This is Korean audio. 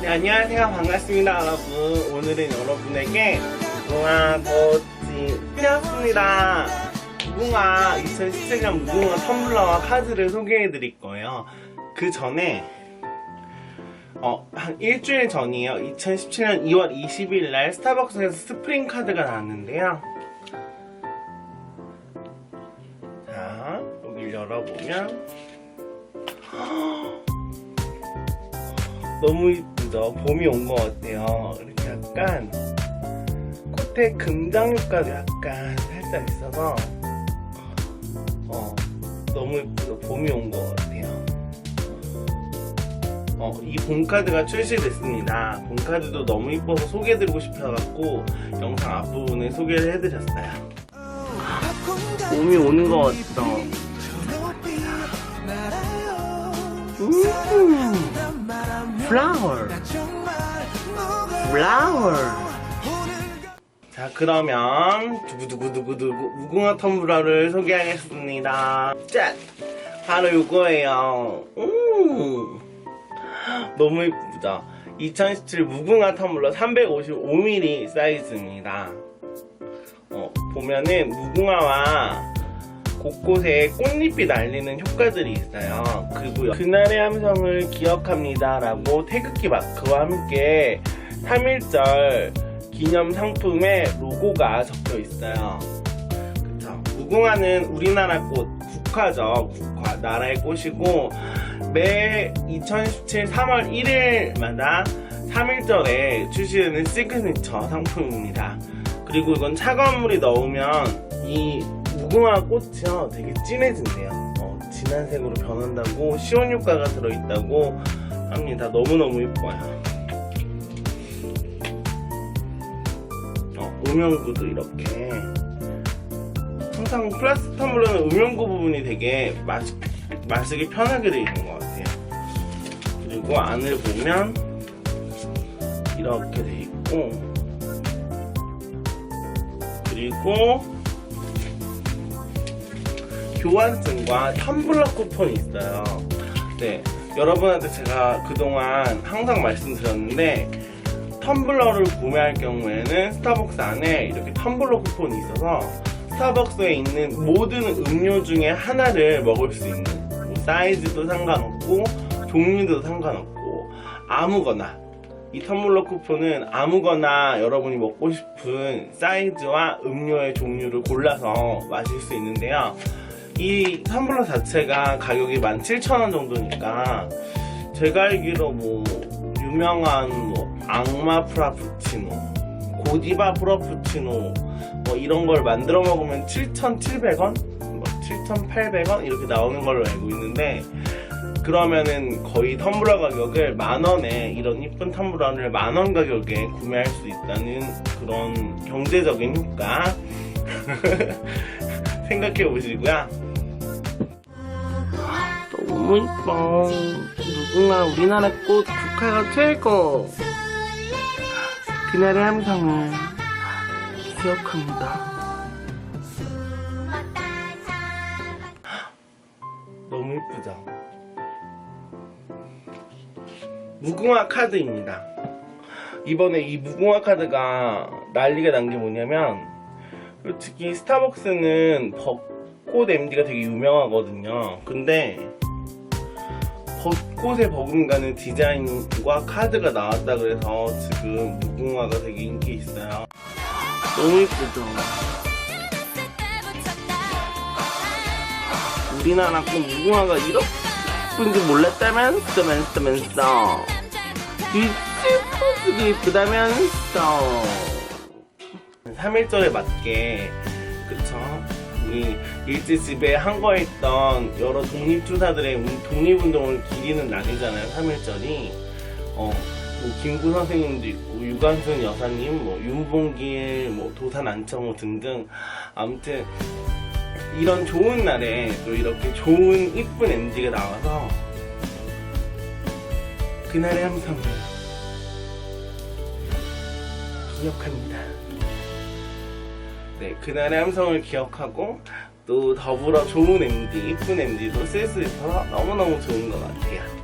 네, 안녕하세요. 반갑습니다, 여러분. 오늘은 여러분에게 무궁화 꽃이 피었습니다. 무궁화, 2017년 무궁화 텀블러와 카드를 소개해 드릴 거예요. 그 전에, 어, 한 일주일 전이에요. 2017년 2월 20일 날 스타벅스에서 스프링 카드가 나왔는데요. 자, 여기를 열어보면, 너무 이쁘죠? 봄이 온 것 같아요. 이렇게 약간 코트에 금장 효과도 약간 살짝 있어서 어, 너무 이쁘죠? 봄이 온 것 같아요. 어, 이 봄카드가 출시됐습니다. 봄카드도 너무 이뻐서 소개해드리고 싶어갖고 영상 앞부분에 소개를 해드렸어요. 봄이 오는 것 같죠? 음, 플라워. 플라워. 자, 그러면 두구두구두구두구 무궁화 텀블러를 소개하겠습니다. 짠! 바로 이거예요. 음, 너무 이쁘죠? 2017 무궁화 텀블러 355ml 사이즈입니다. 어, 보면은 무궁화와 곳곳에 꽃잎이 날리는 효과들이 있어요. 그리고 그날의 함성을 기억합니다 라고 태극기 마크와 함께 3.1절 기념 상품에 로고가 적혀 있어요. 그쵸. 무궁화는 우리나라 꽃, 국화죠. 국화, 나라의 꽃이고 매 2017 3월 1일마다 3.1절에 출시되는 시그니처 상품입니다. 그리고 이건 차가운 물이 넣으면 이 무궁화 꽃이요 되게 진해진대요. 어, 진한 색으로 변한다고 시온 효과가 들어있다고 합니다. 너무너무 예뻐요. 어, 음영구도 이렇게 항상 플라스틱 텀블러는 음영구 부분이 되게 맛, 마시기 편하게 되어 있는 것 같아요. 그리고 안을 보면 이렇게 되어 있고 그리고 교환증과 텀블러 쿠폰이 있어요. 네, 여러분한테 제가 그동안 항상 말씀드렸는데 텀블러를 구매할 경우에는 스타벅스 안에 이렇게 텀블러 쿠폰이 있어서 스타벅스에 있는 모든 음료 중에 하나를 먹을 수 있는 뭐 사이즈도 상관없고 종류도 상관없고 아무거나 이 텀블러 쿠폰은 아무거나 여러분이 먹고 싶은 사이즈와 음료의 종류를 골라서 마실 수 있는데요. 이 텀블러 자체가 가격이 17,000원 정도니까 제가 알기로 뭐 유명한 뭐 악마 프라푸치노, 고디바 프라푸치노 뭐 이런 걸 만들어 먹으면 7,700원, 뭐 7,800원 이렇게 나오는 걸로 알고 있는데 그러면은 거의 텀블러 가격을 만 원에 이런 이쁜 텀블러를 만원 가격에 구매할 수 있다는 그런 경제적인 효과 생각해 보시고요. 너무 이뻐. 누군가 우리나라 꽃 국화가 최고. 그날의 함성을 기억합니다. 너무 이쁘죠? 무궁화 카드입니다. 이번에 이 무궁화 카드가 난리가 난 게 뭐냐면 솔직히 스타벅스는 벚꽃 MD가 되게 유명하거든요. 근데 벚꽃에 버금가는 디자인과 카드가 나왔다 그래서 지금 무궁화가 되게 인기 있어요. 너무 예쁘죠? 우리나라 꽃 무궁화가 이렇게 예쁜지 몰랐다면서 면서 면서 이 예쁘게 예쁘다면서 3일절에 맞게 그쵸 이 일제집에 항거했던 여러 독립투사들의 운- 독립운동을 기리는 날이잖아요 3일절이 어, 뭐 김구 선생님도 있고 유관순 여사님 뭐 윤봉길 뭐 도산 안청호 등등 아무튼 이런 좋은 날에 또 이렇게 좋은 이쁜 MD가 나와서 그날의 함성을 기억합니다. 네, 그날의 함성을 기억하고 또 더불어 좋은 MD, 이쁜 MD도 쓸 수 있어서 너무너무 좋은 것 같아요.